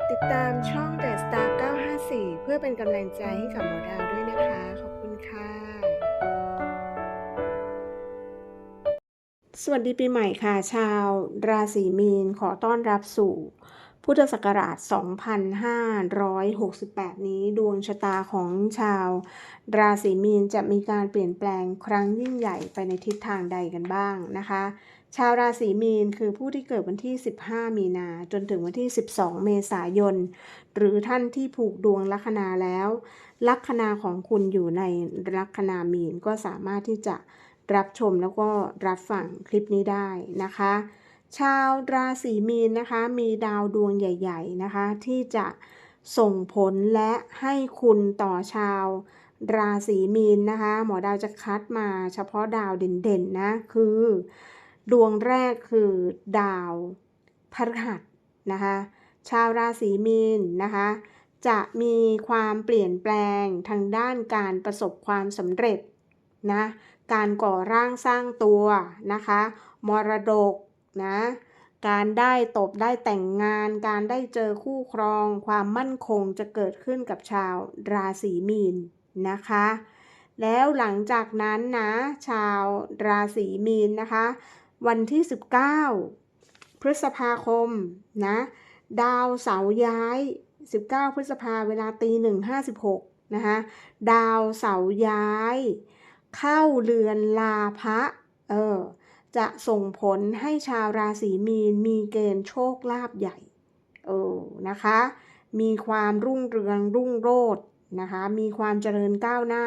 ดติดตามช่อง The Star 954 เพื่อเป็นกำลังใจให้กับหมอดาวด้วยนะคะ ขอบคุณค่ะ สวัสดีปีใหม่ค่ะ ชาวราศีมีนขอต้อนรับสู่พุทธศักราช 2568 นี้ดวงชะตาของชาวราศีมีนจะมีการเปลี่ยนแปลงครั้งยิ่งใหญ่ไปในทิศทางใดกันบ้างนะคะ ชาวราศีมีนคือผู้ที่เกิดวันที่ 15 มีนาจนถึงวันที่ 12 เมษายน หรือท่านที่ผูกดวงลัคนาแล้ว ลัคนาของคุณอยู่ในลัคนามีนก็สามารถที่จะรับชมแล้วก็รับฟังคลิปนี้ได้นะคะ ชาวราศีมีนนะคะ มีดาวดวงใหญ่ ๆนะคะ ที่จะส่งผลและให้คุณต่อชาวราศีมีนนะคะ หมอดาวจะคัดมาเฉพาะดาวเด่นๆนะคือ ดวงแรกคือดาวพฤหัสนะคะชาวราศีมีนนะคะจะมีความเปลี่ยนแปลงทางด้านการประสบความสำเร็จนะการก่อร่างสร้างตัวนะคะมรดกนะการได้ตบได้แต่งงาน การได้เจอคู่ครอง ความมั่นคงจะเกิดขึ้นกับชาวราศีมีนนะคะ แล้วหลังจากนั้นนะชาวราศีมีนนะคะ วันที่ 19 พฤษภาคมนะ ดาวเสาย้าย 19 พฤษภาเวลาตีหนึ่งห้าสิบหกนะคะดาวเสาย้าย เข้าเรือนลาพะเออจะส่งผลให้ชาวราศีมีนมีเกณฑ์โชคลาภใหญ่เออนะคะ มีความรุ่งเรืองรุ่งโรจน์นะคะ มีความเจริญก้าวหน้า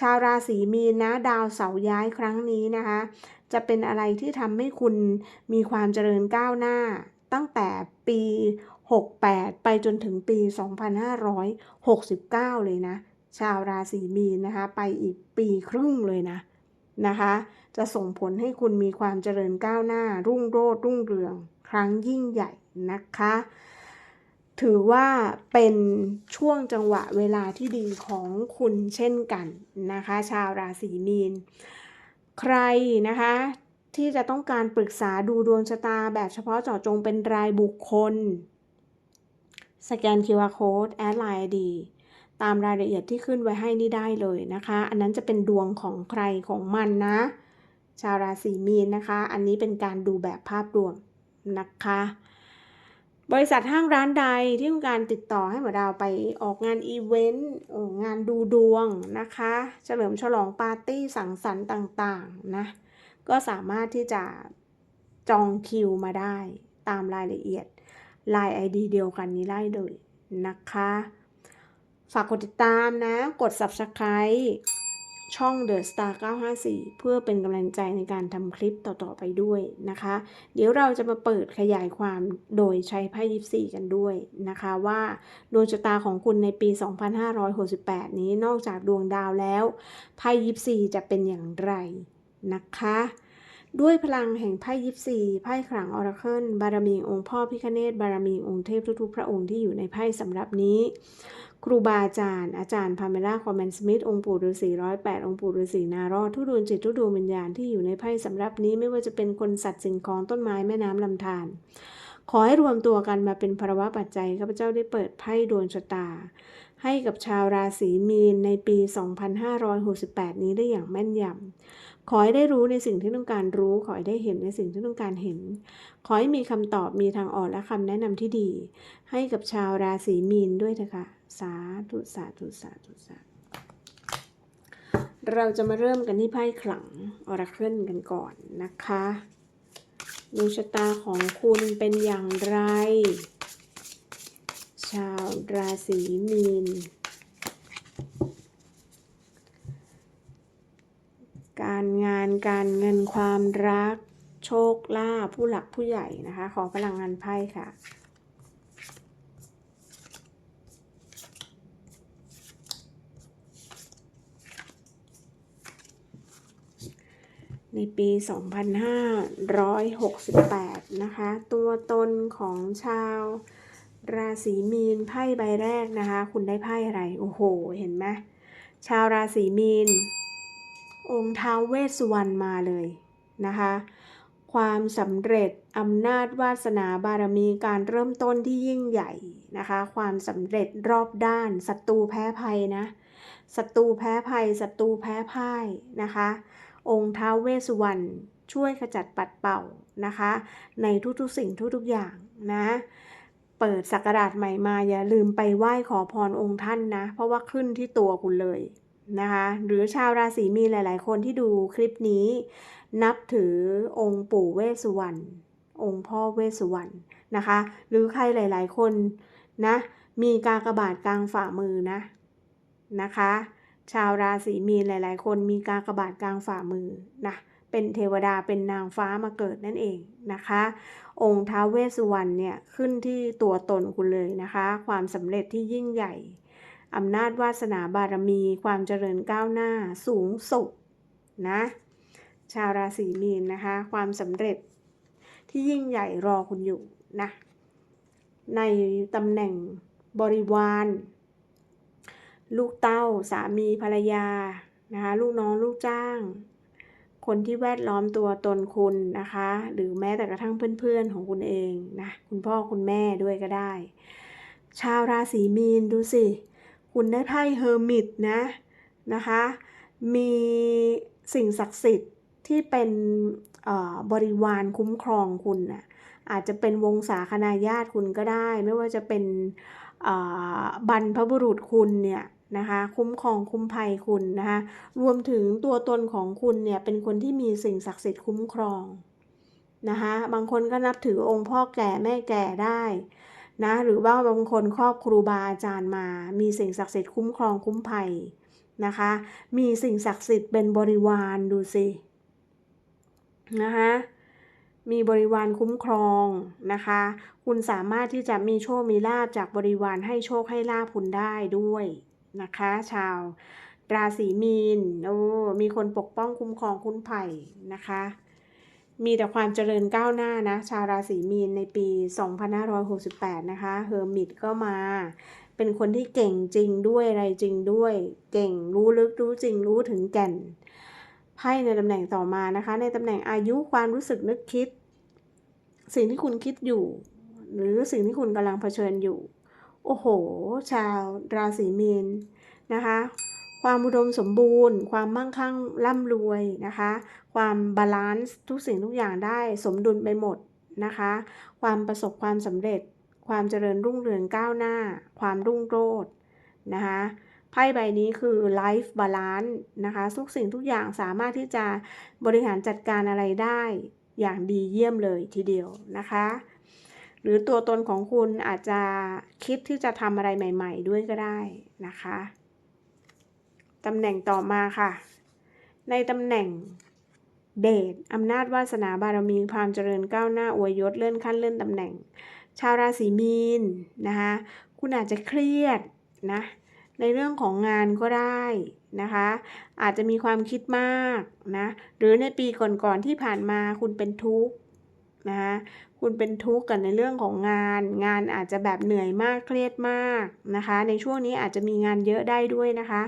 ชาวราศีมีนนะดาวเสาย้ายครั้งนี้นะคะ จะเป็นอะไรที่ทำให้คุณมีความเจริญก้าวหน้า ตั้งแต่ปี 68 ไปจนถึงปี 2569 เลยนะ ชาวราศีมีนนะคะ ไปอีกปีครึ่งเลยนะนะคะ จะส่งผลให้คุณมีความเจริญก้าวหน้า รุ่งโรจน์รุ่งเรือง ครั้งยิ่งใหญ่นะคะ ถือว่าเป็นช่วงจังหวะเวลาที่ดีของคุณเช่นกันนะคะ ชาวราศีมีน ใครนะคะที่จะต้องการปรึกษาดูดวงชะตาแบบเฉพาะเจาะจงเป็นรายบุคคล สแกน QR Code แอดไลน์ดีตามรายละเอียดที่ขึ้นไว้ให้นี่ได้เลยนะคะ อันนั้นจะเป็นดวงของใครของมันนะ ชาวราศีมีนนะคะ อันนี้เป็นการดูแบบภาพรวมนะคะ บริษัทห้างร้านใดที่ต้องการติดต่อให้หมอดาวไปออกงานอีเวนต์งานดูดวงนะคะ เฉลิมฉลองปาร์ตี้สังสรรค์ต่างๆนะก็สามารถที่จะจองคิวมาได้ตามรายละเอียด Line ID เดียวกันนี้ได้เลยนะคะ ฝากกดติดตามนะ กด Subscribe ช่อง The Star 954 เพื่อเป็นกำลังใจในการทำคลิปต่อ ๆ ไปด้วยนะคะ เดี๋ยวเราจะมาเปิดขยายความโดยใช้ไพ่ยิปซีกันด้วยนะคะว่าดวงชะตาของคุณในปี 2568 นี้นอกจากดวงดาวแล้วไพ่ยิปซีจะเป็นอย่างไรนะคะด้วยพลังแห่งไพ่ยิปซี ไพ่ขลังออราเคิล บารมีองค์พ่อพิคเนตบารมีองค์เทพทุกๆพระองค์ที่อยู่ในไพ่สำหรับนี้ ครูบาอาจารย์ อาจารย์พาเมล่าคอมแมนสมิธองค์ปู่ฤาษีร้อยแปดองค์ปู่ฤาษีนารอดทุดวงจิตทุดวงวิญญาณที่อยู่ในไพ่สำรับนี้ไม่ว่าจะเป็นคนสัตว์สิ่งของต้นไม้แม่น้ำลำธารขอให้รวมตัวกันมาเป็นภาวะปัจจัยข้าพเจ้าได้เปิดไพ่ดวงชะตา ให้กับชาวราศีมีนในปี 2568 นี้ได้อย่างแม่นยำ ขอให้ได้รู้ในสิ่งที่ต้องการรู้ ขอให้ได้เห็นในสิ่งที่ต้องการเห็น ขอให้มีคำตอบ มีทางออกและคำแนะนำที่ดี ให้กับชาวราศีมีนด้วยเถอะค่ะ สาธุสาธุสาธุสาธุเราจะมาเริ่มกันที่ไพ่ขลังออราเคิลกันก่อนนะคะดวงชะตาของคุณเป็นอย่างไร ชาวราศีมีน การงานการเงินความรัก โชคลาภผู้หลักผู้ใหญ่นะคะ ขอพลังงานไพ่ค่ะในปี 2568 นะคะ ตัวตนของชาว ราศีมีนไพ่ใบแรกนะคะ คุณได้ไพ่อะไร โอ้โห เห็นไหมชาวราศีมีน องค์ท้าวเวสสุวรรณมาเลยนะคะ ความสำเร็จอำนาจวาสนาบารมีการเริ่มต้นที่ยิ่งใหญ่นะคะ ความสำเร็จรอบด้านศัตรูแพ้ภัยนะศัตรูแพ้ภัยศัตรูแพ้พ่ายนะคะ องค์ท้าวเวสสุวรรณช่วยขจัดปัดเป่านะคะ ในทุกๆสิ่งทุกๆอย่างนะ เปิดสักราชใหม่มาอย่าลืมไปไหว้ขอพรองค์ท่านนะ เพราะว่าขึ้นที่ตัวคุณเลยนะคะ หรือชาวราศีมีนหลาย ๆ คนที่ดูคลิปนี้ นับถือองค์ปู่เวสสุวรรณองค์พ่อเวสสุวรรณนะคะ หรือใครหลาย ๆ คนนะ มีกากบาทกลางฝ่ามือนะนะคะ ชาวราศีมีนหลาย ๆ คนมีกากบาทกลางฝ่ามือนะ เป็นเทวดาเป็นนางฟ้ามาเกิดนั่นเองนะคะ องค์ท้าวเวสสุวรรณเนี่ยขึ้นที่ตัวตนคุณเลยนะคะ ความสำเร็จที่ยิ่งใหญ่อำนาจวาสนาบารมีความเจริญก้าวหน้าสูงสุดนะชาวราศีมีนนะคะ ความสำเร็จที่ยิ่งใหญ่รอคุณอยู่นะในตำแหน่งบริวาร ลูกเต้าสามีภรรยานะคะลูกน้องลูกจ้าง คนที่แวดล้อมตัวตนคุณนะคะ หรือแม้แต่กระทั่งเพื่อนๆของคุณเองนะคุณพ่อคุณแม่ด้วยก็ได้ ชาวราศีมีนดูสิ คุณได้ไพ่เฮอร์มิตนะนะคะ มีสิ่งศักดิ์สิทธิ์ที่เป็นบริวารคุ้มครองคุณนะ่ะอาจจะเป็นวงศาคณาญาติคุณก็ได้ ไม่ว่าจะเป็นบรรพบุรุษคุณเนี่ย นะคะ คุ้มครองคุ้มภัยคุณนะคะรวมถึงตัวตนของคุณเนี่ยเป็นคนที่มีสิ่งศักดิ์สิทธิ์คุ้มครองนะคะบางคนก็นับถือองค์พ่อแก่แม่แก่ได้นะหรือว่าบางคนครอบครูบาอาจารย์มา มีสิ่งศักดิ์สิทธิ์คุ้มครองคุ้มภัยนะคะ มีสิ่งศักดิ์สิทธิ์เป็นบริวารดูสินะคะมีบริวารคุ้มครองนะคะ คุณสามารถที่จะมีโชค มีลาบจากบริวารให้โชคให้ลาบคุณได้ด้วย นะคะ ชาวราศีมีน โอ้ มีคนปกป้องคุ้มครองคุ้มภัยนะคะ มีแต่ความเจริญก้าวหน้านะ ชาวราศีมีนในปี 2568 นะคะ เฮอร์มิตก็มา เป็นคนที่เก่งจริงด้วยอะไรจริงด้วย เก่งรู้ลึกรู้จริงรู้ถึงแก่น ไพ่ในตำแหน่งต่อมานะคะ ในตำแหน่งอายุความรู้สึกนึกคิด สิ่งที่คุณคิดอยู่ หรือสิ่งที่คุณกำลังเผชิญอยู่ โอ้โห ชาวราศีมีนนะคะ ความอุดมสมบูรณ์ ความมั่งคั่งร่ำรวยนะคะ ความบาลานซ์ทุกสิ่งทุกอย่างได้สมดุลไปหมดนะคะ ความประสบความสำเร็จ ความเจริญรุ่งเรืองก้าวหน้า ความรุ่งโรจน์นะคะไพ่ใบนี้คือ life balance นะคะทุกสิ่งทุกอย่างสามารถที่จะบริหารจัดการอะไรได้อย่างดีเยี่ยมเลยทีเดียวนะคะ หรือตัวตนของคุณอาจจะคิดที่จะทำอะไรใหม่ ๆ ด้วยก็ได้นะคะตำแหน่งต่อมาค่ะ ในตำแหน่งเดชอำนาจวาสนาบารมีความเจริญก้าวหน้าอวยยศเลื่อนขั้นเลื่อนตำแหน่ง ชาวราศีมีนนะคะคุณอาจจะเครียดนะในเรื่องของงานก็ได้นะคะ อาจจะมีความคิดมากนะหรือในปีก่อนๆที่ผ่านมาคุณเป็นทุกข์นะคะ คุณเป็นทุกข์กันในเรื่องของงาน งานอาจจะแบบเหนื่อยมากเครียดมากนะคะ ในช่วงนี้อาจจะมีงานเยอะได้ด้วยนะคะ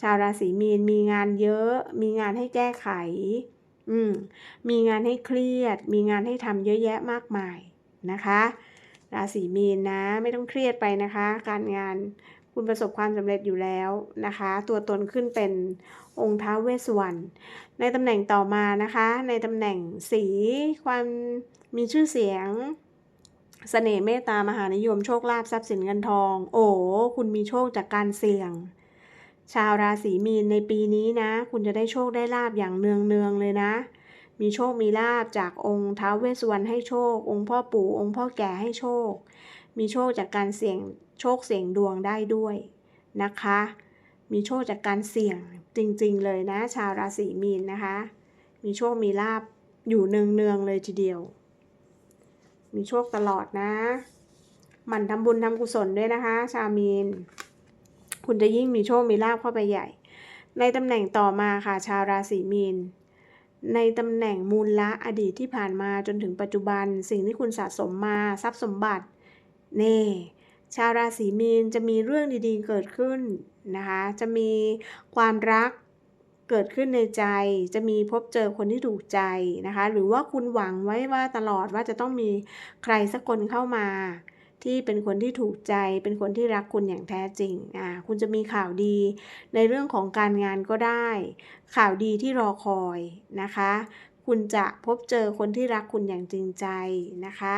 ชาวราศีมีนมีงานเยอะ มีงานให้แก้ไข อืมมีงานให้เครียด มีงานให้ทำเยอะแยะมากมายนะคะ ราศีมีนนะไม่ต้องเครียดไปนะคะ การงานคุณประสบความสำเร็จอยู่แล้วนะคะ ตัวตนขึ้นเป็น องค์ท้าเวสวรรณในตำแหน่งต่อมานะคะ ในตำแหน่งสีความมีชื่อเสียงสเสน่ห์เมตตามหานิยมโชคลาภทรัพย์สินเงินทอง โอ้คุณมีโชคจากการเสี่ยง ชาวราศีมีนในปีนี้นะ คุณจะได้โชคได้ลาบอย่างเนืองเนืองเลยนะ มีโชคมีลาบจากองค์ท้าวเวสวรรณให้โชค องค์พ่อปู่องค์พ่อแก่ให้โชค มีโชคจากการเสี่ยงโชคเสี่ยงดวงได้ด้วยนะคะ มีโชคจากการเสี่ยงจริงๆเลยนะ ชาวราศีมีนนะคะ มีโชคมีลาบอยู่เนืองๆเลยทีเดียว มีโชคตลอดนะหมั่นทำบุญทำกุศลด้วยนะคะ ชาวมีน คุณจะยิ่งมีโชคมีลาภเข้าไปใหญ่ ในตำแหน่งต่อมาค่ะ ชาวราศีมีนในตำแหน่งมูลละอดีตที่ผ่านมาจนถึงปัจจุบัน สิ่งที่คุณสะสมมาทรัพย์สมบัติเน่ ชาวราศีมีนจะมีเรื่องดีๆเกิดขึ้นนะคะ จะมีความรักเกิดขึ้นในใจ จะมีพบเจอคนที่ถูกใจนะคะ หรือว่าคุณหวังไว้ว่าตลอดว่าจะต้องมีใครสักคนเข้ามา ที่เป็นคนที่ถูกใจ เป็นคนที่รักคุณอย่างแท้จริง อ่า คุณจะมีข่าวดีในเรื่องของการงานก็ได้ ข่าวดีที่รอคอยนะคะ คุณจะพบเจอคนที่รักคุณอย่างจริงใจนะคะ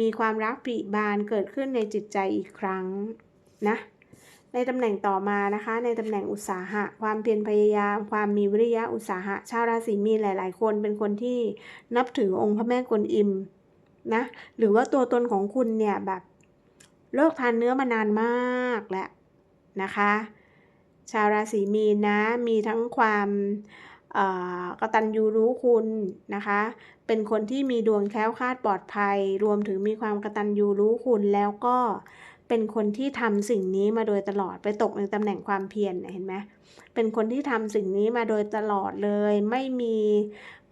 มีความรักปริบานเกิดขึ้นในจิตใจอีกครั้งนะ ในตำแหน่งต่อมานะคะ ในตำแหน่งอุตสาหะ ความเพียรพยายาม ความมีวิริยะอุตสาหะ ชาวราศีมีนหลาย ๆ คนเป็นคนที่นับถือองค์พระแม่กวนอิมนะ หรือว่าตัวตนของคุณเนี่ยแบบเลิกทานเนื้อมานานมากแล้วนะคะ ชาวราศีมีนนะ มีทั้งความ กตัญญูรู้คุณนะคะ เป็นคนที่มีดวงแคล้วคลาดปลอดภัย รวมถึงมีความกตัญญูรู้คุณแล้วก็เป็นคนที่ทำสิ่งนี้มาโดยตลอดไปตกในตำแหน่งความเพียรเห็นไหมเป็นคนที่ทำสิ่งนี้มาโดยตลอดเลย ไม่มี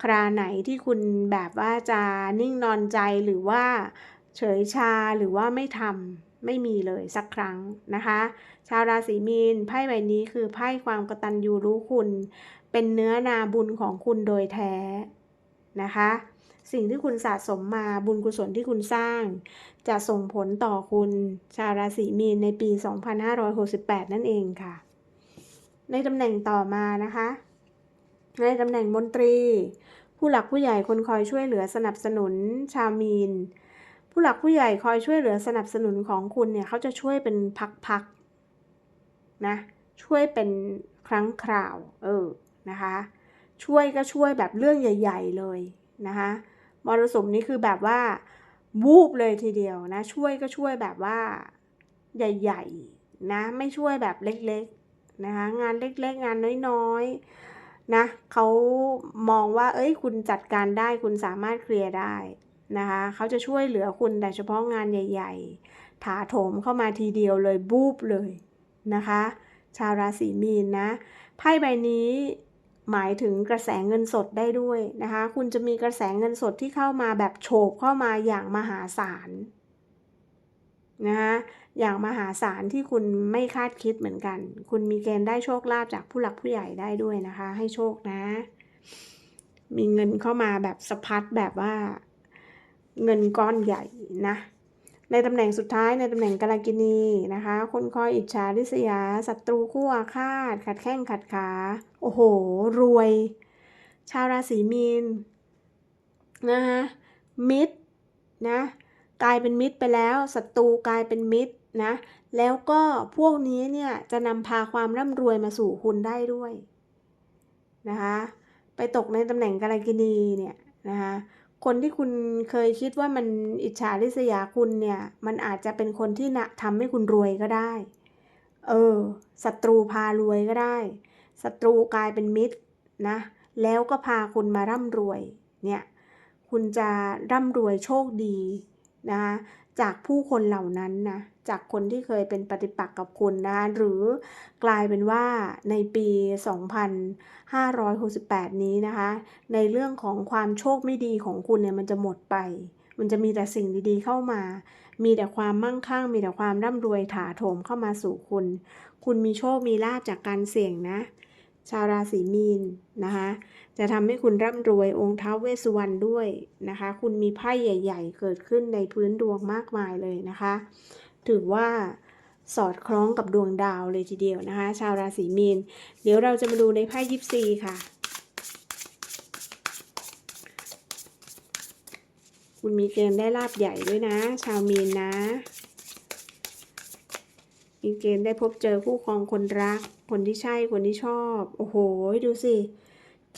คราไหนที่คุณแบบว่าจะนิ่งนอนใจหรือว่าเฉยชาหรือว่าไม่ทำไม่มีเลยสักครั้งนะคะ ชาวราศีมีนไพ่ใบนี้คือไพ่ความกตัญญูรู้คุณ เป็นเนื้อนาบุญของคุณโดยแท้นะคะ สิ่งที่คุณสะสมมาบุญกุศลที่คุณสร้าง จะส่งผลต่อคุณชาวราศีมีนในปี 2568 นั่นเองค่ะ ในตำแหน่งต่อมานะคะ ในตำแหน่งมนตรี ผู้หลักผู้ใหญ่คนคอยช่วยเหลือสนับสนุนชาวมีน ผู้หลักผู้ใหญ่คอยช่วยเหลือสนับสนุนของคุณเนี่ยเขาจะช่วยเป็นพักๆนะช่วยเป็นครั้งคราว เออ นะคะ ช่วยก็ช่วยแบบเรื่องใหญ่ ๆ เลยนะคะมรสุมนี้คือแบบว่าวูบเลยทีเดียวนะ ช่วยก็ช่วยแบบว่าใหญ่ ๆ นะ ไม่ช่วยแบบเล็กๆนะคะงานเล็กๆ งานน้อยๆนะเขามองว่า เอ้ย คุณจัดการได้คุณสามารถเคลียร์ได้นะคะเขาจะช่วยเหลือคุณแต่เฉพาะงานใหญ่ ๆ ถาโถมเข้ามาทีเดียวเลยบูบเลยนะคะ ชาวราศีมีนนะไพ่ใบนี้ หมายถึงกระแสเงินสดได้ด้วยนะคะ คุณจะมีกระแสเงินสดที่เข้ามาแบบโฉบเข้ามาอย่างมหาศาลนะคะอย่างมหาศาลที่คุณไม่คาดคิดเหมือนกัน คุณมีเกณฑ์ได้โชคลาภจากผู้หลักผู้ใหญ่ได้ด้วยนะคะ ให้โชคนะ มีเงินเข้ามาแบบสะพัดแบบว่า เงินก้อนใหญ่นะ ในตำแหน่งสุดท้ายในตำแหน่งกาลกินีนะคะ คนคอยอิจฉาริษยาศัตรูคู่อาฆาต ขัดแข้งขัดขา โอ้โห รวย ชาวราศีมีนนะคะมิตรนะกลายเป็นมิตรไปแล้วศัตรูกลายเป็นมิตรนะแล้วก็พวกนี้เนี่ยจะนำพาความร่ำรวยมาสู่คุณได้ด้วยนะคะไปตกในตำแหน่งกาลกินีเนี่ยนะคะ คนที่คุณเคยคิดว่ามันอิจฉาริษยาคุณเนี่ย มันอาจจะเป็นคนที่นะทำให้คุณรวยก็ได้ เออศัตรูพารวยก็ได้ศัตรูกลายเป็นมิตรนะ แล้วก็พาคุณมาร่ำรวยเนี่ย คุณจะร่ำรวยโชคดีนะคะ จากผู้คนเหล่านั้นนะจากคนที่เคยเป็นปฏิปักษ์กับคุณนะหรือกลายเป็นว่าในปี 2568 นี้นะคะ ในเรื่องของความโชคไม่ดีของคุณเนี่ยมันจะหมดไป มันจะมีแต่สิ่งดีๆเข้ามา มีแต่ความมั่งคั่ง มีแต่ความร่ำรวยถาโถมเข้ามาสู่คุณ คุณมีโชคมีลาภจากการเสี่ยงนะ ชาวราศีมีนนะคะ จะทำให้คุณร่ำรวยองค์ท้าเวสสุวรรณด้วยนะคะ คุณมีไพ่ใหญ่ ๆ เกิดขึ้นในพื้นดวงมากมายเลยนะคะ ถือว่าสอดคล้องกับดวงดาวเลยทีเดียวนะคะ ชาวราศีมีน เดี๋ยวเราจะมาดูในไพ่ยิปซีค่ะ คุณมีเกณฑ์ได้ลาบใหญ่ด้วยนะ ชาวมีนนะมีเกณฑ์ได้พบเจอคู่ครองคนรัก คนที่ใช่คนที่ชอบ โอ้โหดูสิ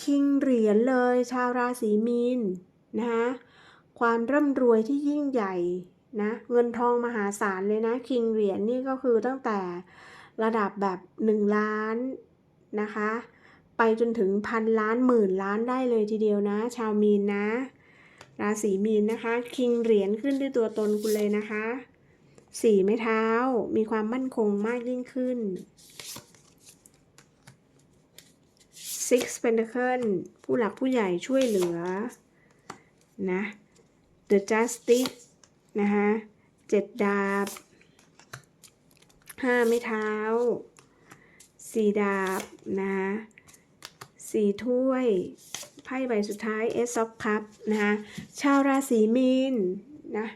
คิงเหรียญเลยชาวราศีมีนนะคะความร่ำรวยที่ยิ่งใหญ่นะเงินทองมหาศาลเลยนะคิงเหรียญนี่ก็คือตั้งแต่ระดับแบบ 1 ล้านนะคะ ไปจนถึงพันล้านหมื่นล้านได้เลยทีเดียวนะ ชาวมีนนะ ราศีมีนนะคะ คิงเหรียญขึ้นด้วยตัวตนคุณเลยนะคะสี่ไม้เท้ามีความมั่นคงมากยิ่งขึ้น Six Pentacle ผู้หลักผู้ใหญ่ช่วยเหลือนะ The Justice นะคะเจ็ดดาบห้าไม้เท้าสี่ดาบนะสี่ถ้วยไพ่ใบสุดท้าย Ace of Cup นะคะชาวราศีมีนนะ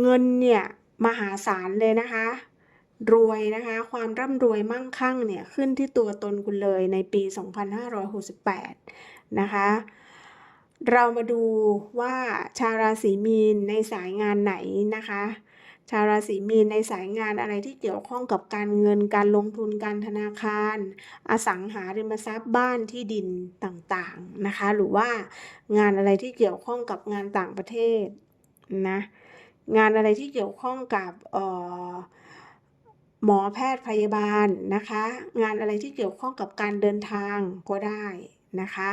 เงินเนี่ย มหาศาลเลยนะคะ รวยนะคะ ความร่ำรวยมั่งคั่งเนี่ยขึ้นที่ตัวตนคุณเลยในปี 2568 นะคะ เรามาดูว่าชาวราศีมีนในสายงานไหนนะคะ ชาวราศีมีนในสายงานอะไรที่เกี่ยวข้องกับการเงินการลงทุนการธนาคาร อสังหาริมทรัพย์บ้านที่ดินต่างๆนะคะ หรือว่างานอะไรที่เกี่ยวข้องกับงานต่างประเทศนะงานอะไรที่เกี่ยวข้องกับเอ่อ หมอแพทย์พยาบาลนะคะ งานอะไรที่เกี่ยวข้องกับการเดินทางก็ได้นะคะ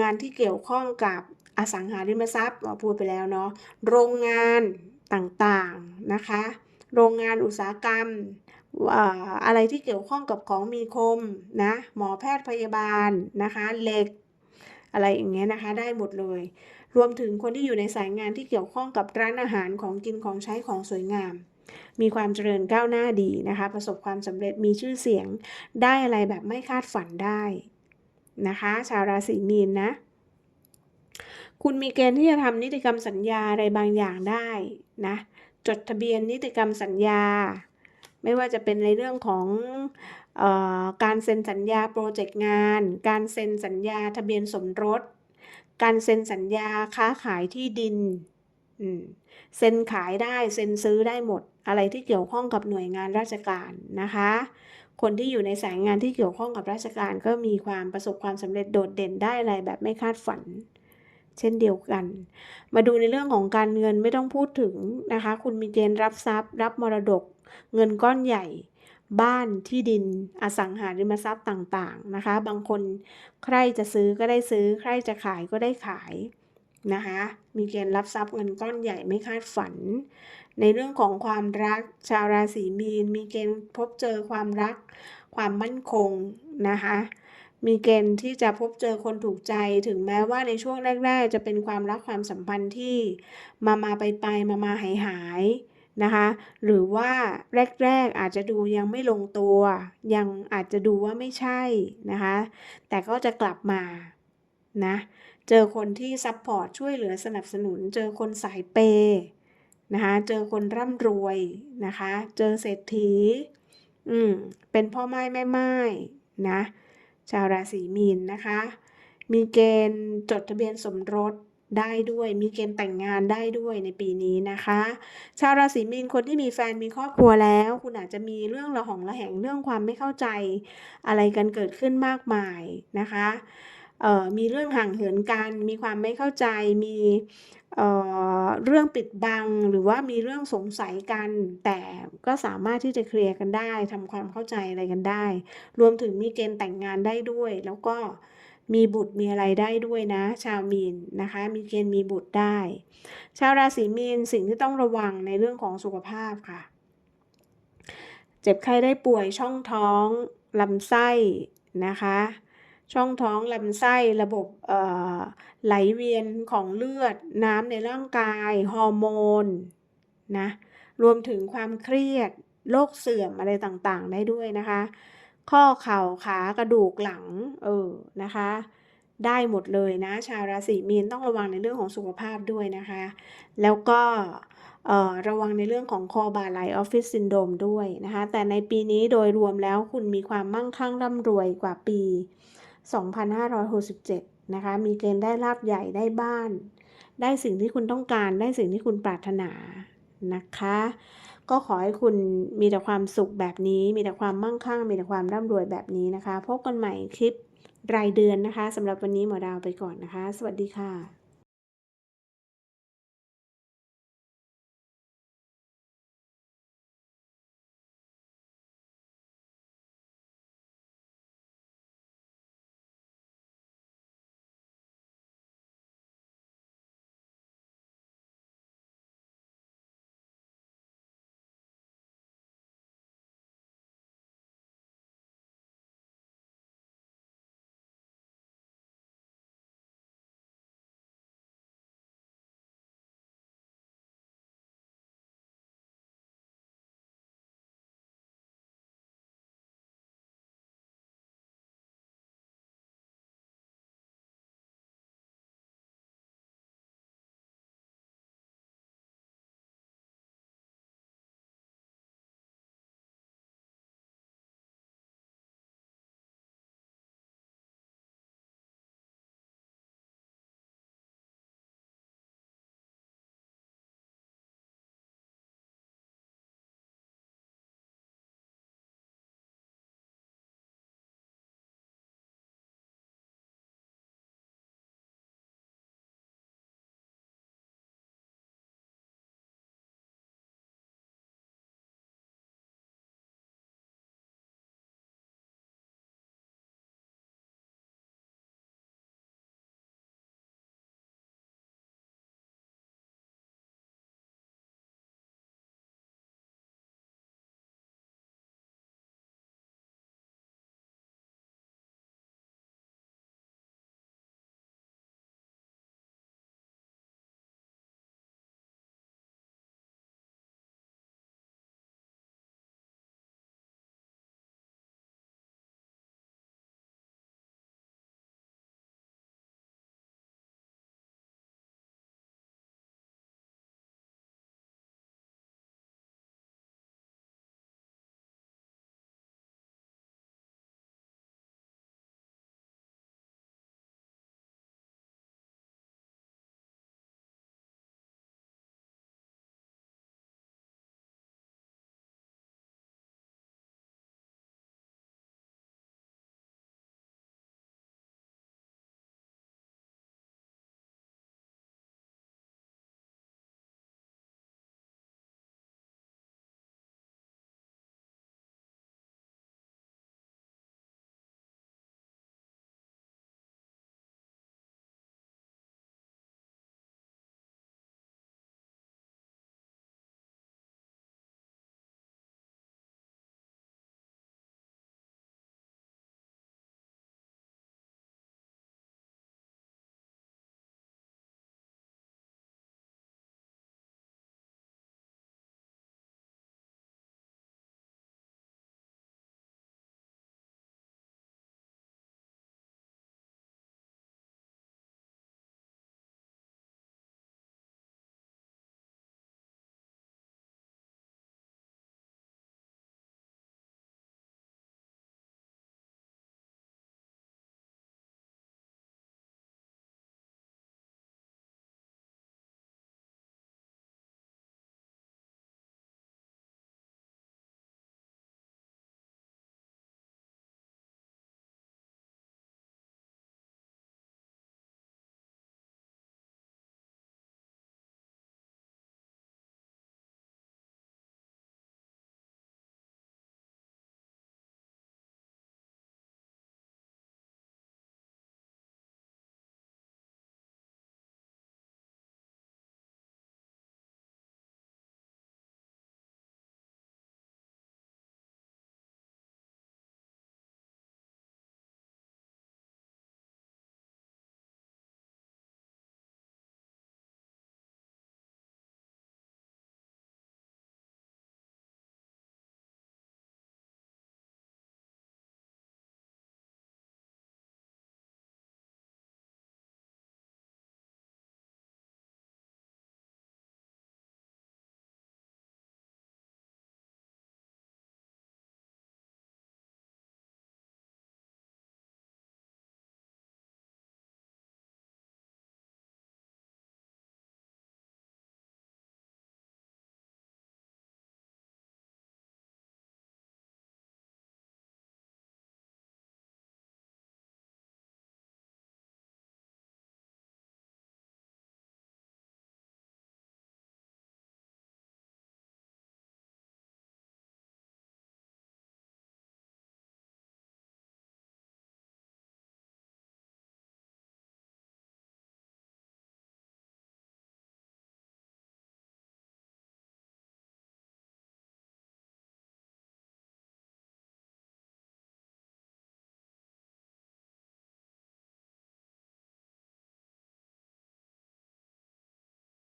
งานที่เกี่ยวข้องกับอสังหาริมทรัพย์เราพูดไปแล้วเนาะโรงงานต่างๆนะคะ โรงงานอุตสาหกรรมอะไรที่เกี่ยวข้องกับของมีคมนะหมอแพทย์พยาบาลนะคะเหล็ก อะไรอย่างเงี้ยนะคะได้หมดเลย รวมถึงคนที่อยู่ในสายงานที่เกี่ยวข้องกับร้านอาหารของกินของใช้ของสวยงาม มีความเจริญก้าวหน้าดีนะคะ ประสบความสำเร็จมีชื่อเสียงได้อะไรแบบไม่คาดฝันได้นะคะ ชาวราศีมีนนะ คุณมีเกณฑ์ที่จะทำนิติกรรมสัญญาอะไรบางอย่างได้นะจดทะเบียนนิติกรรมสัญญา ไม่ว่าจะเป็นในเรื่องของออการเซ็นสัญญาโปรเจกต์งาน การเซ็นสัญญาทะเบียนสมรส การเซ็นสัญญาค้าขายที่ดินเซ็นขายได้ เซ็นซื้อได้หมด อะไรที่เกี่ยวข้องกับหน่วยงานราชการนะคะ คนที่อยู่ในสายงานที่เกี่ยวข้องกับราชการก็มีความประสบความสำเร็จโดดเด่นได้อะไรแบบไม่คาดฝัน เช่นเดียวกัน มาดูในเรื่องของการเงินไม่ต้องพูดถึงนะคะ คุณมีเกณฑ์รับทรัพย์ รับมรดก เงินก้อนใหญ่บ้านที่ดินอสังหาริมทรัพย์ต่างๆนะคะ บางคนใครจะซื้อก็ได้ซื้อ ใครจะขายก็ได้ขายนะคะ มีเกณฑ์รับทรัพย์เงินก้อนใหญ่ไม่คาดฝัน ในเรื่องของความรัก ชาวราศีมีน มีเกณฑ์พบเจอความรัก ความมั่นคงนะคะ มีเกณฑ์ที่จะพบเจอคนถูกใจ ถึงแม้ว่าในช่วงแรก ๆ จะเป็นความรักความสัมพันธ์ที่มามาไปไปมามาหายหายนะคะหรือว่าแรกๆอาจจะดูยังไม่ลงตัว ยังอาจจะดูว่าไม่ใช่นะคะแต่ก็จะกลับมานะเจอคนที่ซัพพอร์ตช่วยเหลือสนับสนุน เจอคนสายเปย์ นะคะเจอคนร่ำรวยนะคะ เจอเศรษฐีอืมเป็นพ่อไม้แม่ไม้นะชาวราศีมีนนะคะ มีเกณฑ์จดทะเบียนสมรสได้ด้วย มีเกณฑ์แต่งงานได้ด้วยในปีนี้นะคะ ชาวราศีมีนคนที่มีแฟนมีครอบครัวแล้ว คุณอาจจะมีเรื่องระหองระแหงเรื่องความไม่เข้าใจอะไรกันเกิดขึ้นมากมายนะคะ มีเรื่องห่างเหินกัน มีความไม่เข้าใจ มีเเรื่องปิดบัง หรือว่ามีเรื่องสงสัยกัน แต่ก็สามารถที่จะเคลียร์กันได้ทำความเข้าใจอะไรกันได้ รวมถึงมีเกณฑ์แต่งงานได้ด้วย แล้วก็มีบุตรมีอะไรได้ด้วยนะ ชาวมีนนะคะ มีเกณฑ์มีบุตรได้ ชาวราศีมีนสิ่งที่ต้องระวังในเรื่องของสุขภาพค่ะ เจ็บไข้ได้ป่วยช่องท้องลำไส้นะคะ ช่องท้องลำไส้ระบบไหลเวียนของเลือด น้ำในร่างกาย ฮอร์โมนนะรวมถึงความเครียดโรคเสื่อมอะไรต่างๆ ได้ด้วยนะคะ ข้อเข่าขากระดูกหลังเออนะคะ ได้หมดเลยนะ ชาวราศีมีนต้องระวังในเรื่องของสุขภาพด้วยนะคะ แล้วก็ระวังในเรื่องของคอบาไลออฟฟิศซินโดมด้วยนะคะ แต่ในปีนี้โดยรวมแล้วคุณมีความมั่งคั่งร่ำรวยกว่าปี 2567 นะคะ มีเกณฑ์ได้ลาบใหญ่ได้บ้าน ได้สิ่งที่คุณต้องการ ได้สิ่งที่คุณปรารถนานะคะ ก็ขอให้คุณมีแต่ความสุขแบบนี้ มีแต่ความมั่งคั่ง มีแต่ความร่ำรวยแบบนี้นะคะ พบกันใหม่คลิปรายเดือนนะคะสำหรับวันนี้หมอดาวไปก่อนนะคะ สวัสดีค่ะ